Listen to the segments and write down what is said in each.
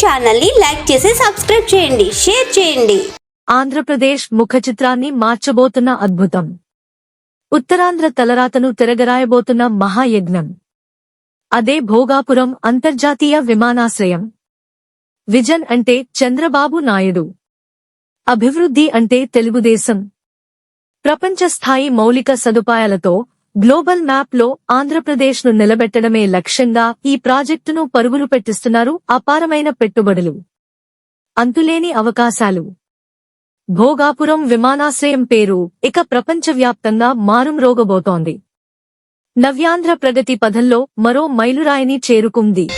ఛానల్ని లైక్ చేసి సబ్స్క్రైబ్ చేయండి షేర్ చేయండి. ఆంధ్రప్రదేశ్ ముఖ చిత్రాన్ని మార్చబోతున్న అద్భుతం. ఉత్తరాంధ్ర తలరాతను తిరగరాయబోతున్న మహాయజ్ఞం. అదే భోగాపురం అంతర్జాతీయ విమానాశ్రయం. విజన్ అంటే చంద్రబాబు నాయుడు. అభివృద్ధి అంటే తెలుగుదేశం. ప్రపంచ స్థాయి మౌలిక సదుపాయాలతో గ్లోబల్ మ్యాప్లో ఆంధ్రప్రదేశ్ను నిలబెట్టడమే లక్ష్యంగా ఈ ప్రాజెక్టును పరుగులు పెట్టిస్తున్నారు అపారమైన పెట్టుబడులు. అంతులేని అవకాశాలు. భోగాపురం విమానాశ్రయం పేరు ఇక ప్రపంచవ్యాప్తంగా మారుమ్రోగబోతోంది నవ్యాంధ్ర ప్రగతి పథంలో మరో మైలురాయిని చేరుకుంది.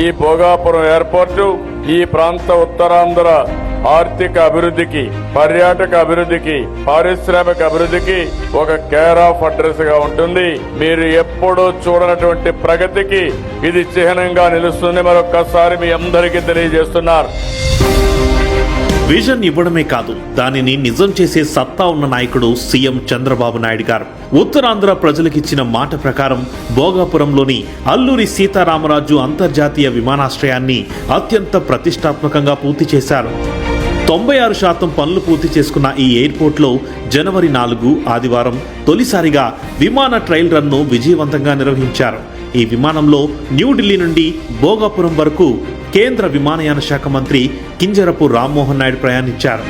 ఈ భోగాపురం ఎయిర్పోర్టు ఈ ప్రాంత ఉత్తరాంధ్ర ఆర్థిక అభివృద్ధికి పర్యాటక అభివృద్ధికి పారిశ్రామిక అభివృద్ధికి ఒక కేర్ ఆఫ్ అడ్రస్గా ఉంటుంది. మీరు ఎప్పుడూ చూడనటువంటి ప్రగతికి ఇది చిహ్నంగా నిలుస్తుంది. మరొక్కసారి మీ అందరికీ తెలియజేస్తున్నారు. విజన్ ఇవ్వడమే కాదు దానిని నిజం చేసే సత్తా ఉన్న నాయకుడు సీఎం చంద్రబాబు నాయుడు గారు. ఉత్తరాంధ్ర ప్రజలకిచ్చిన మాట ప్రకారం భోగాపురంలోని అల్లూరి సీతారామరాజు అంతర్జాతీయ విమానాశ్రయాన్ని అత్యంత ప్రతిష్టాత్మకంగా పూర్తి చేశారు. తొంభై ఆరు శాతం పనులు పూర్తి చేసుకున్న ఈ ఎయిర్పోర్ట్లో జనవరి నాలుగు ఆదివారం తొలిసారిగా విమాన ట్రయల్ రన్ను విజయవంతంగా నిర్వహించారు. ఈ విమానంలో న్యూఢిల్లీ నుండి భోగాపురం వరకు కేంద్ర విమానయాన శాఖ మంత్రి కింజరపు రామ్మోహన్ నాయుడు ప్రయాణించారు.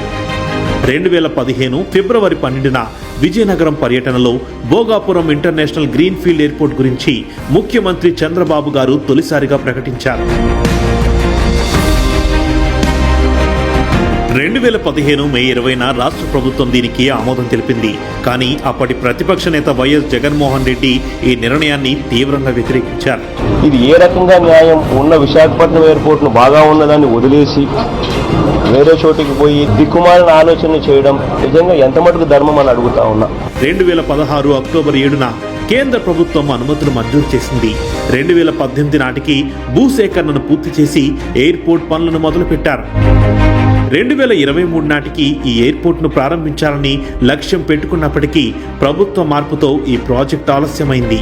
రెండు వేల పదిహేను ఫిబ్రవరి పన్నెండున విజయనగరం పర్యటనలో భోగాపురం ఇంటర్నేషనల్ గ్రీన్ఫీల్డ్ ఎయిర్పోర్ట్ గురించి ముఖ్యమంత్రి చంద్రబాబు గారు తొలిసారిగా ప్రకటించారు. రెండు వేల పదిహేను మే ఇరవైన రాష్ట్ర ప్రభుత్వం దీనికి ఆమోదం తెలిపింది. కానీ అప్పటి ప్రతిపక్ష నేత వైఎస్ జగన్మోహన్ రెడ్డి ఈ నిర్ణయాన్ని తీవ్రంగా వ్యతిరేకించారు. ఇది ఏ రకంగా న్యాయం? ఉన్న విశాఖపట్నం ఎయిర్పోర్ట్ను బాగా ఉన్నదాన్ని వదిలేసి వేరే చోటికి పోయి దిక్కుమాలిన ఆలోచన చేయడం నిజంగా ఎంత మటుకు ధర్మం అని అడుగుతా ఉన్నా. రెండు వేల పదహారు అక్టోబర్ ఏడున కేంద్ర ప్రభుత్వం అనుమతులు మంజూరు చేసింది. రెండు వేల పద్దెనిమిది నాటికి భూసేకరణను పూర్తి చేసి ఎయిర్పోర్ట్ పనులను మొదలుపెట్టారు. రెండు వేల ఇరవై మూడు నాటికి ఈ ఎయిర్పోర్ట్ను ప్రారంభించాలని లక్ష్యం పెట్టుకున్నప్పటికీ ప్రభుత్వ మార్పుతో ఈ ప్రాజెక్ట్ ఆలస్యమైంది.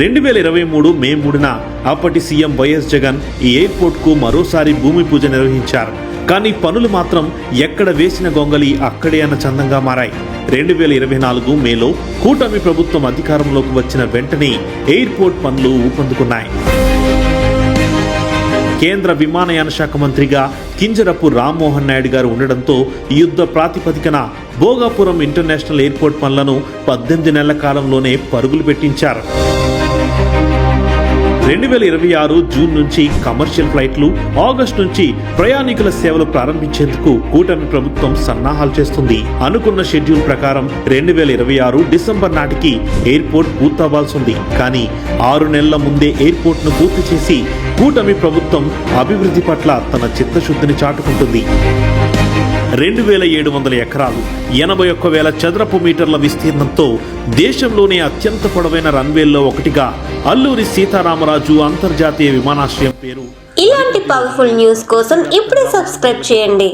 రెండు వేల ఇరవై మూడు మే మూడున అప్పటి సీఎం వైఎస్ జగన్ ఈ ఎయిర్పోర్ట్కు మరోసారి భూమి పూజ నిర్వహించారు. కానీ పనులు మాత్రం ఎక్కడ వేసిన గొంగలి అక్కడే అన్న చందంగా మారాయి. రెండు వేల ఇరవై నాలుగు మేలో కూటమి ప్రభుత్వం అధికారంలోకి వచ్చిన వెంటనే ఎయిర్పోర్ట్ పనులు ఊపందుకున్నాయి. కేంద్ర విమానయాన శాఖ మంత్రిగా కింజరపు రామ్మోహన్ నాయుడు గారు ఉండడంతో యుద్ధ ప్రాతిపదికన భోగాపురం ఇంటర్నేషనల్ ఎయిర్పోర్ట్ పనులను పద్దెనిమిది నెలల కాలంలోనే పరుగులు పెట్టించారు. రెండు వేల ఇరవై ఆరు జూన్ నుంచి కమర్షియల్ ఫ్లైట్లు ఆగస్టు నుంచి ప్రయాణికుల సేవలు ప్రారంభించేందుకు కూటమి ప్రభుత్వం సన్నాహాలు చేస్తుంది. అనుకున్న షెడ్యూల్ ప్రకారం రెండు వేల ఇరవై ఆరు డిసెంబర్ నాటికి ఎయిర్పోర్ట్ పూర్తవ్వాల్సి ఉంది. కానీ ఆరు నెలల ముందే ఎయిర్పోర్ట్ను పూర్తి చేసి కూటమి ప్రభుత్వం అభివృద్ధి పట్ల తన చిత్తశుద్ధిని చాటుకుంటుంది. రెండు వేల ఏడు వందల ఎకరాలు ఎనభై ఒక్క వేల చదరపు మీటర్ల విస్తీర్ణంతో దేశంలోనే అత్యంత పొడవైన రన్వేల్లో ఒకటిగా అల్లూరి సీతారామరాజు అంతర్జాతీయ విమానాశ్రయం పేరు ఇలాంటి పవర్ఫుల్ న్యూస్ కోసం ఇప్పుడే సబ్స్క్రైబ్ చేయండి.